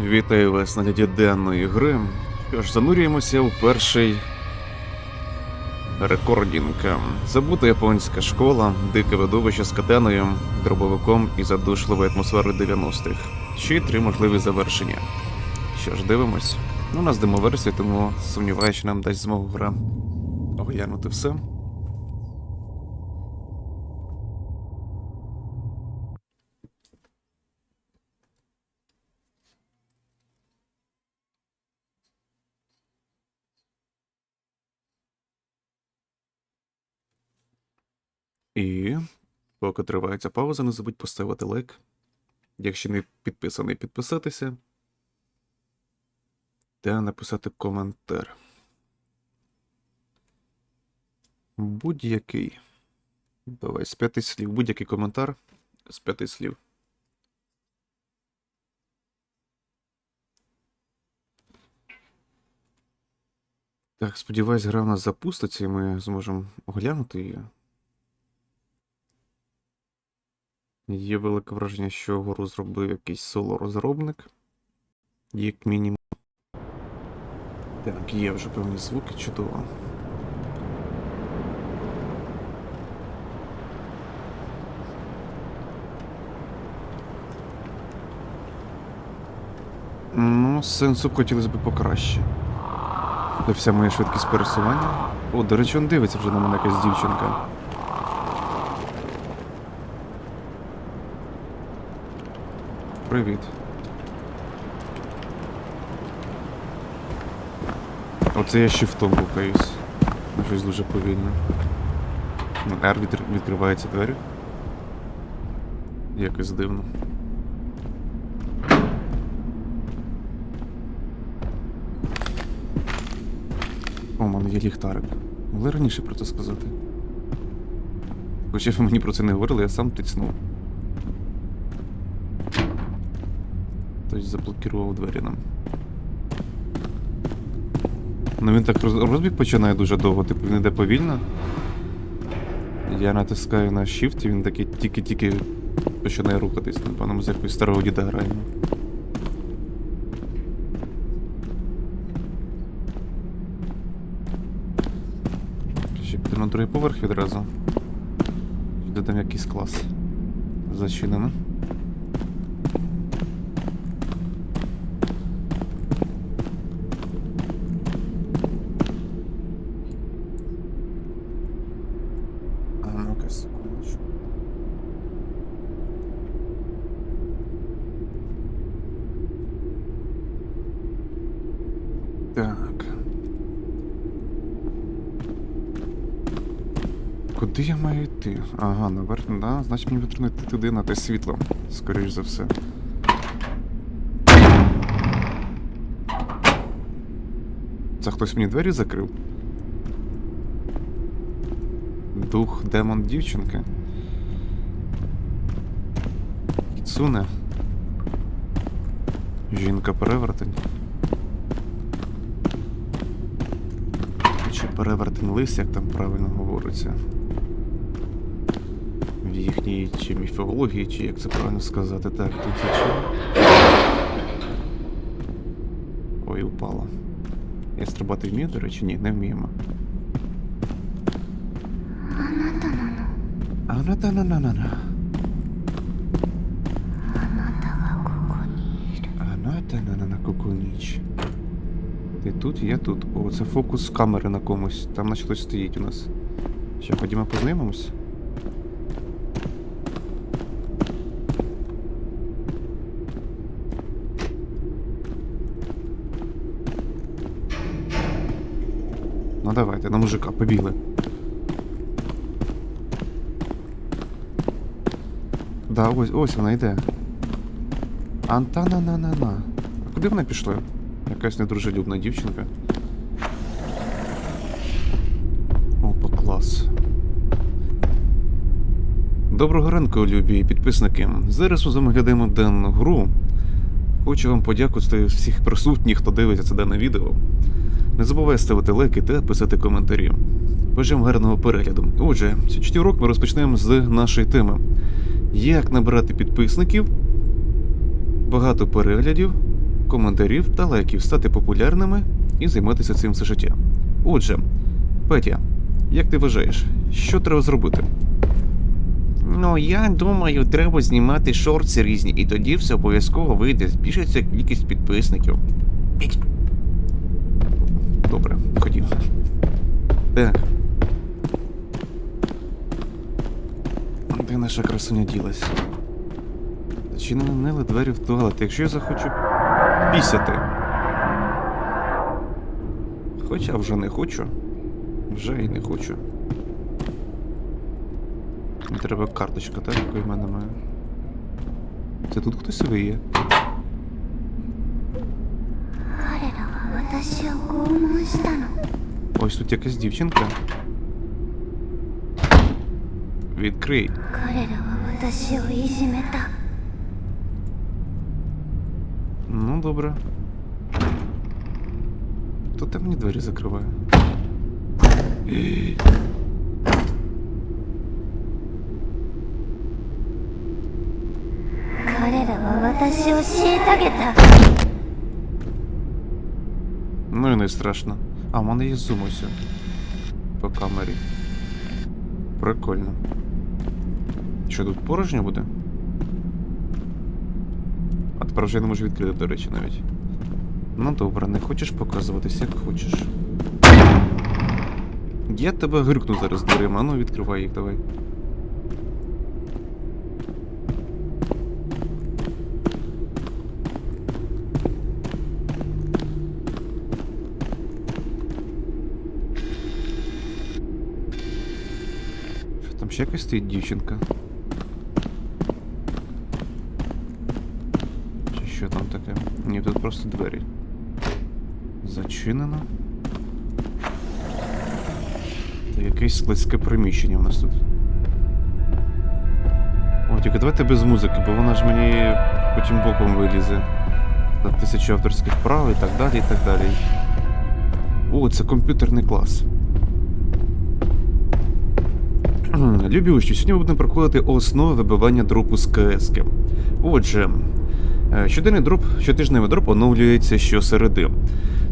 Вітаю вас на гляді денної гри. Що ж, занурюємося у перший рекордінг. Забута японська школа, дике видовище з катаною, дробовиком і задушливою атмосферою 90-х. Ще й три можливі завершення. Що ж, дивимось. Ну, у нас демоверсія, тому сумніваюся, що нам дасть змогу гра оглянути все. І поки тривається пауза, не забудь поставити лайк. Якщо не підписаний, підписатися. Та написати коментар. Будь-який. Давай, з п'яти слів. Будь-який коментар з п'яти слів. Так, сподіваюсь, гра в нас запуститься і ми зможемо оглянути її. Є велике враження, що гру зробив якийсь соло-розробник. Як мінімум. Так, є вже певні звуки, чудово. Ну, сенсу хотілося б покраще. Де вся моя швидкість пересування. О, до речі, он дивиться вже на мене якась дівчинка. Привіт. Оце я щифтом рухаюсь. Ну, Щось дуже повільно. R відкр- двері. Якось дивно. О, мене є ліхтарик. Могли раніше про це сказати. Хоча ви мені про це не говорили, я сам тицнув. Хтось заблокував двері нам. Ну він так розбіг починає дуже довго, типу він йде повільно. Я натискаю на Shift і він такий тільки-тільки починає рухатись. Напевно, ми з якогось старого діда граємо. Ще підемо на другий поверх відразу. Де там якийсь клас. Зачинено. Секундочку. Так. Куди я маю йти? Ага, наверх, да, значить мені потрібно йти туди на те світло, скоріш за все. Це хтось мені двері закрив? Дух демон дівчинки. Кіцуне. Жінка перевертень. Чи перевертень лис, як там правильно говориться. В їхній чи міфології, чи як це правильно сказати. Так, тут чи. Ой, упало. Я стрибати вмію, до речі, ні, не вміємо. А на та на на на на. А на та на на на кукуніч. Ти тут, я тут. О, це фокус камери на комусь. Там наче хтось стоїть у нас. Що, ходімо познайомимось? Ну давайте, на мужика, побігли. Да, ось, ось вона йде. Антана-на-на-на. А куди вона пішла? Якась недружелюбна дівчинка. Опа, клас. Доброго ранку, любі підписники. Зараз ми дану гру. Хочу вам подякувати всіх присутніх, хто дивиться це дане відео. Не забувай ставити лайки та писати коментарі. Бажаємо гарного перегляду. Отже, сьогоднішній урок ми розпочнемо з нашої теми. Як набирати підписників, багато переглядів, коментарів та лайків, стати популярними і займатися цим все життя. Отже, Петя, як ти вважаєш, що треба зробити? Ну, я думаю, треба знімати шорти різні, і тоді все обов'язково вийде, збільшиться кількість підписників. Добре, ходімо. Так. Де наша красуня ділась? Чи не нанили двері в туалет? Якщо я захочу пісяти. Хоча вже не хочу. Вже і не хочу. Мені треба карточка, так? Якої в мене має. Це тут хтось виє. Ось тут якась дівчинка. Відкрий. Ну, добре. Хто там мені двері закриває? Ну і не страшно. А в мене є зумуся по камері. Прикольно. Що тут порожньо буде? А тепер вже я не можу відкрити, до речі, навіть. Ну добре, не хочеш показуватись, як хочеш. Я тебе грюкну зараз дверима, ну відкривай їх давай. Ще якась стоїть дівчинка? Що там таке? Ні, тут просто двері. Зачинено. Та якесь складське приміщення у нас тут. О, тільки давайте без музики, бо вона ж мені потім боком вилізе. На тисячу авторських прав і так далі, і так далі. О, це комп'ютерний клас. Любі учні, сьогодні ми будемо проходити основи вибивання дропу з КС. Отже, щоденний дроп, щотижневий дроп оновлюється щосереди.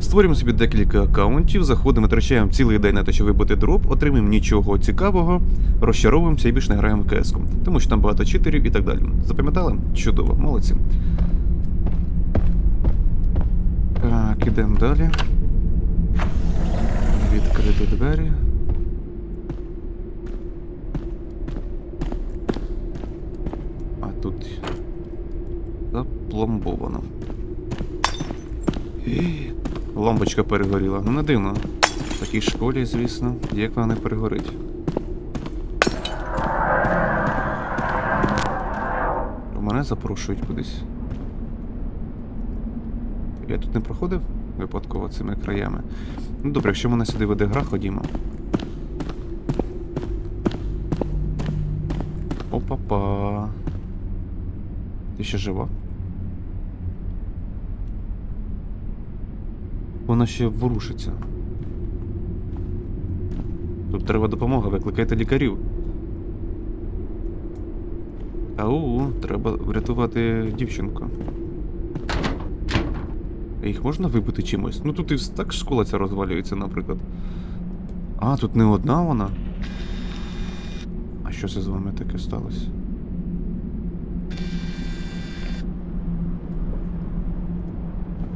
Створюємо собі декілька аккаунтів, заходимо, витрачаємо цілий день на те, щоб вибити дроп, отримуємо нічого цікавого, розчаровуємося і більше не граємо в КС, тому що там багато читерів і так далі. Запам'ятали? Чудово, молодці. Так, ідемо далі. Відкрити двері. А тут запломбовано. Лампочка перегоріла. Ну не дивно. В такій школі, звісно, як вона не перегорить. Мене запрошують кудись. Я тут не проходив випадково цими краями. Ну добре, якщо мене сюди веде гра, ходімо. Опа-па. Ти ще жива? Вона ще ворушиться. Тут треба допомога, викликайте лікарів. Ау, треба врятувати дівчинку. Їх можна вибити чимось? Ну тут і так школа ця розвалюється, наприклад. А, тут не одна вона. А що це з вами таке сталося?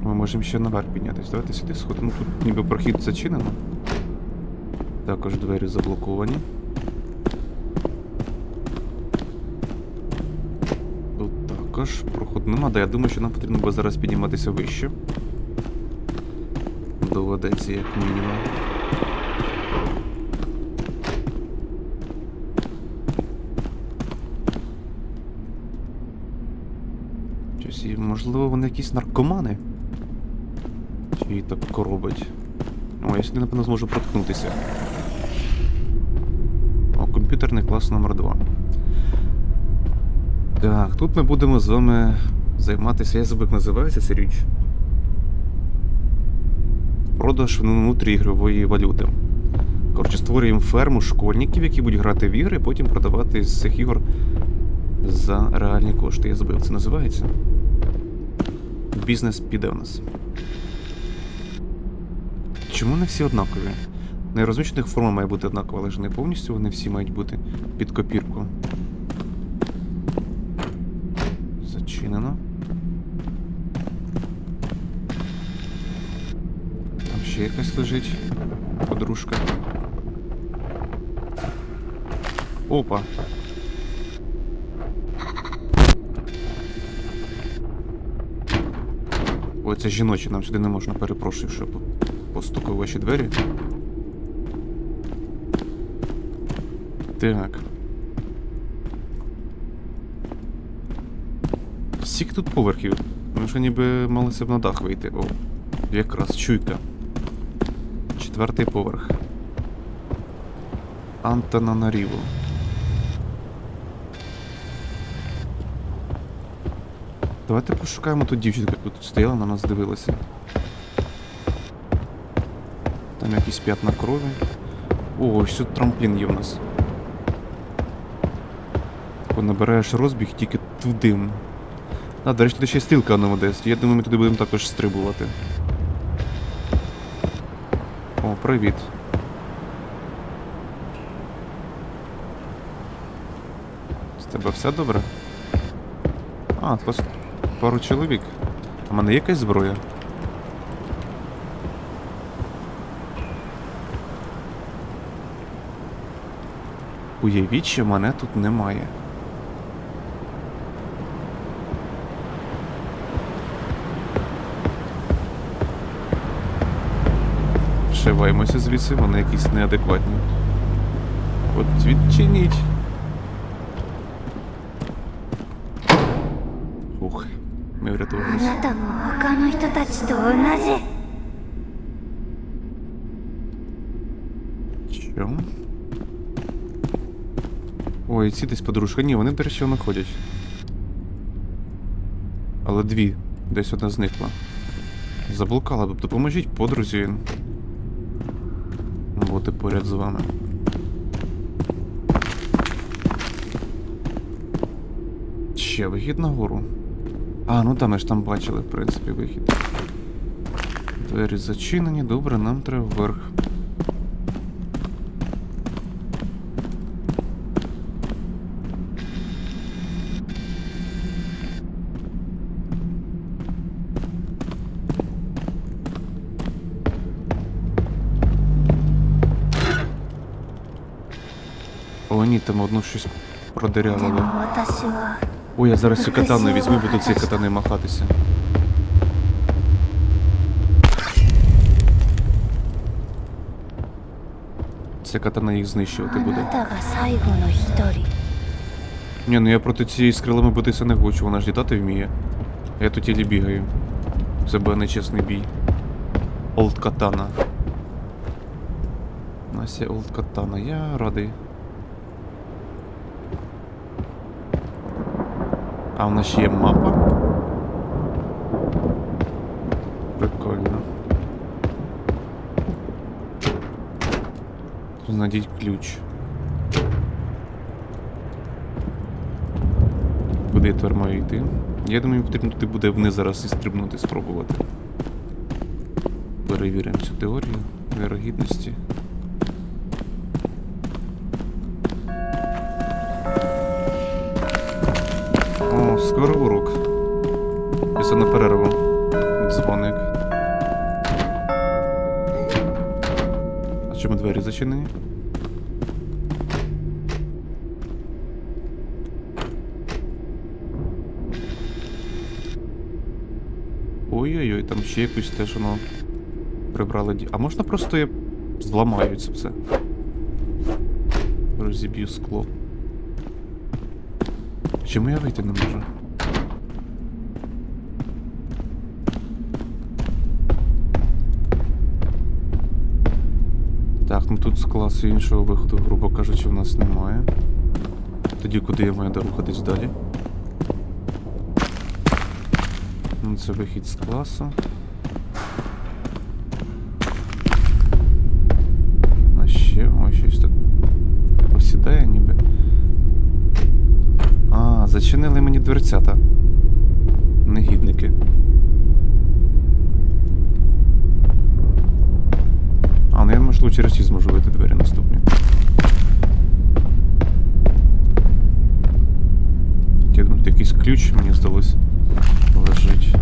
Ми можемо ще наверх піднятися. Давайте сюди сходимо. Тут ніби прохід зачинено. Також двері заблоковані. Тут також проход нема, да я думаю, що нам потрібно буде зараз підніматися вище. Доведеться як мінімум. Щось, можливо, вони якісь наркомани? Її так коробить? О, я сюди, напевно, зможу проткнутися. О, комп'ютерний клас номер 2 Так, тут ми будемо з вами займатися. Я забув, як називається ця річ. Продаж внутріігрової валюти. Коротше, створюємо ферму школьників, які будуть грати в ігри, потім продавати з цих ігор за реальні кошти. Я забув, як це називається. бізнес піде у нас. Чому не всі однакові? Нейрозмічних форма має бути однакова, але ж не повністю вони всі мають бути під копірку. Зачинено. Там ще якась лежить. Подружка. Опа. Ой, це жіночі, нам сюди не можна, перепрошую, що по- постукав ваші двері. Так. Скільки тут поверхів? Ми вже ніби малися б на дах вийти. О, якраз чуйка. Четвертий поверх. Антананаріво. Давайте пошукаємо ту дівчинку, яка тут стояла, на нас дивилася. Там якісь п'ятна крові. О, ось тут трамплін є в нас. Набираєш розбіг тільки туди. А, до речі, тут ще й стрілка на Одесі. Я думаю, ми туди будемо також стрибувати. О, привіт. З тебе все добре? А, тут пару чоловік. А в мене є якась зброя? Уявіть, що мене тут немає. Вшиваємося звідси, вони якісь неадекватні. От відчиніть. Ух, ми あ врятувалися. な Ой, ці десь подружка. Ні, вони, до речі, воно. Але дві. Десь одна зникла. Заблукала б. Допоможіть подрузі. Бути поряд з вами. Ще вихід нагору. А, ну там ми ж там бачили, в принципі, вихід. Двері зачинені, добре, нам треба вверх. вони там одну щось продирявили. Ой, я зараз цю катану візьму, буду цією катаною махатися. Ця катана їх знищувати буде. Ні, ну я проти цієї з крилами битися не хочу, вона ж літати вміє. Я тут тілі бігаю. Це буде нечесний бій. Олд катана. Нася Олд катана, я радий. А в нас ще є мапа. Прикольно. Знайдіть ключ. Куди тепер маю йти? Я думаю, потрібно туди буде вниз зараз і стрибнути, спробувати. Перевіримо цю теорію вірогідності. Скоро урок. Після на перерву. Дзвоник. А чому двері зачинені? Ой-ой-ой, там ще якусь теж воно прибрали. А можна просто я зламаю це все? Розіб'ю скло. Чому я вийти не можу? Так, ну тут з класу іншого виходу, грубо кажучи, в нас немає. Тоді куди я маю рухатись далі? Ну, це вихід з класу. А ще ось щось тут посідає ніби. А, зачинили мені дверцята. Негідники. Можливо, через ті зможу вийти двері наступні. Я думаю, тут якийсь ключ, мені здалось, лежить.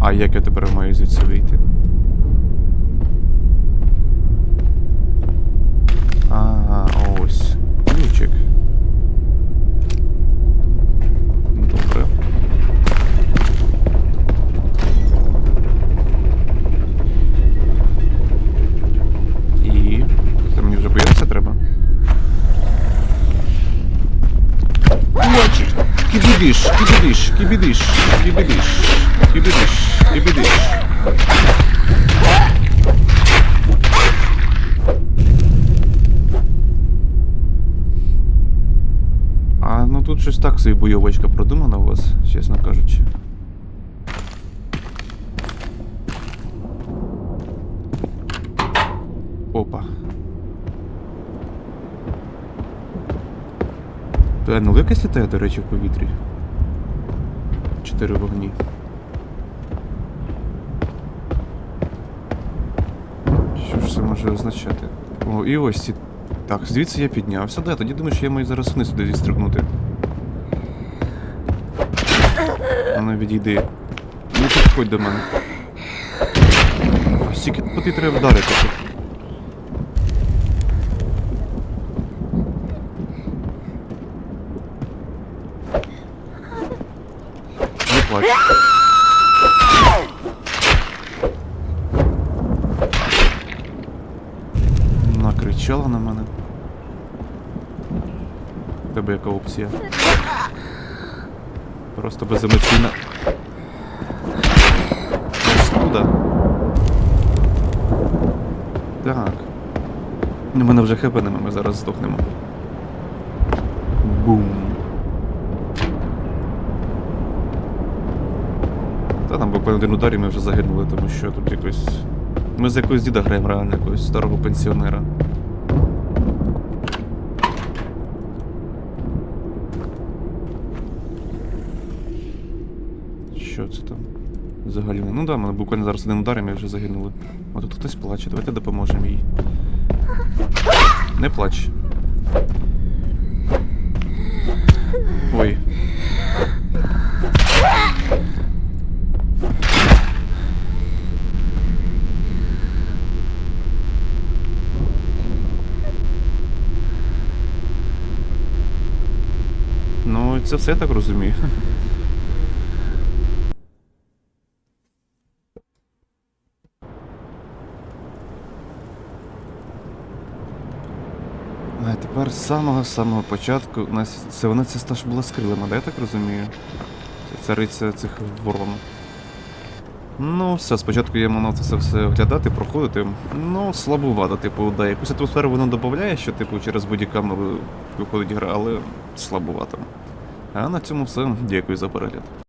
А як я тепер маю звідси вийти? Ага, ось. Ключик. Кибидиш, кибидиш, кибидиш, кибидиш, кибидиш, кибидиш. А ну тут щось так собі бойовочка продумана у вас, чесно кажучи. Опа. То НЛ якась літає, до речі, в повітрі. Чотири вогні. Що ж це може означати? О, і ось ці. Так, звідси я піднявся, да, тоді думаю, що я маю зараз вниз сюди зістрибнути. А ну відійди. Не підходь до мене. А Стільки по треба вдарити. щоб- Не плач. Накричала на мене. Тебе яка опція? Просто беземоційна. Куда? Так. У мене вже хп ми зараз здохнемо. Бум. Та там буквально один удар і ми вже загинули, тому що тут якось. Ми з якогось діда граємо реально, якогось старого пенсіонера. Що це там? Взагалі не. Ну да, мене буквально зараз один удар і ми вже загинули. А тут хтось плаче, давайте допоможемо їй. Не плач. Ой. Ну, це все я так розумію. А тепер з самого-самого початку у нас це вона ця стаж була з крилами, да, я так розумію? Цариця цих ворон. Ну, все, спочатку я мав це все оглядати, проходити. Ну, слабувато, типу, да, якусь атмосферу воно додає, що, типу, через бодікамеру виходить гра, але слабувато. А на цьому все. Дякую за перегляд.